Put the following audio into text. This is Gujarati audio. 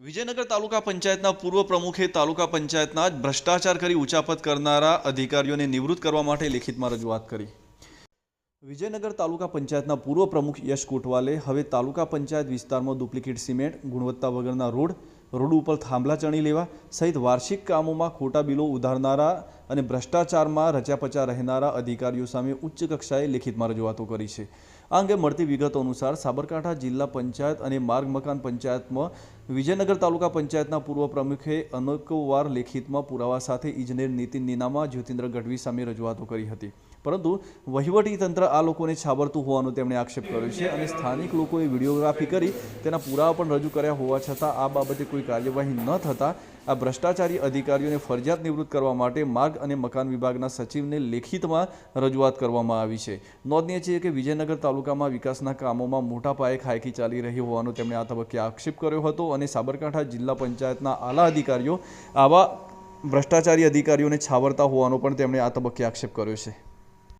વિજયનગર તાલુકા પંચાયતના પૂર્વ પ્રમુખે તાલુકા પંચાયતના જ ભ્રષ્ટાચાર કરી ઉચાપત કરનારા અધિકારીઓને નિવૃત્ત કરવા માટે લેખિતમાં રજૂઆત કરી. વિજયનગર તાલુકા પંચાયતના પૂર્વ પ્રમુખ યશ કોટવાલે હવે તાલુકા પંચાયત વિસ્તારમાં ડુપ્લિકેટ સિમેન્ટ, ગુણવત્તા વગરના રોડ રોડ ઉપર થાંભલા ચણી લેવા સહિત વાર્ષિક કામોમાં ખોટા બિલો ઉધારનારા અને ભ્રષ્ટાચારમાં રચ્યાપચા રહેનારા અધિકારીઓ સામે ઉચ્ચ કક્ષાએ લેખિતમાં રજૂઆતો કરી છે. આ અંગે મળતી વિગતો અનુસાર સાબરકાંઠા જિલ્લા પંચાયત અને માર્ગ મકાન પંચાયતમાં વિજયનગર તાલુકા પંચાયતના પૂર્વ પ્રમુખે અનેકોવાર લેખિતમાં પુરાવા સાથે ઇજનેર નીતિન નીનામા, જ્યોતિન્દ્ર ગઢવી સામે રજૂઆતો કરી હતી. પરંતુ વહીવટી તંત્ર આ લોકોને છાબરતું હોવાનો તેમણે આક્ષેપ કર્યો છે અને સ્થાનિક લોકોએ વિડીયોગ્રાફી કરી તેના પુરાવા પણ રજૂ કર્યા હોવા છતાં આ બાબતે કોઈ કાર્યવાહી ન થતાં આ ભ્રષ્ટાચારી અધિકારીઓને ફરજિયાત નિવૃત્ત કરવા માટે માર્ગ અને મકાન વિભાગના સચિવને લેખિતમાં રજૂઆત કરવામાં આવી છે. નોંધનીય છે કે વિજયનગર તાલુકામાં વિકાસના કામોમાં મોટા પાયે ખાયકી ચાલી રહી હોવાનો તેમણે આ તબક્કે આક્ષેપ કર્યો હતો અને સાબરકાંઠા જિલ્લા પંચાયતના આલા અધિકારીઓ આવા ભ્રષ્ટાચારી અધિકારીઓને છાવરતા હોવાનો પણ તેમણે આ તબક્કે આક્ષેપ કર્યો છે.